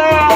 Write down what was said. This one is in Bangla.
Canada!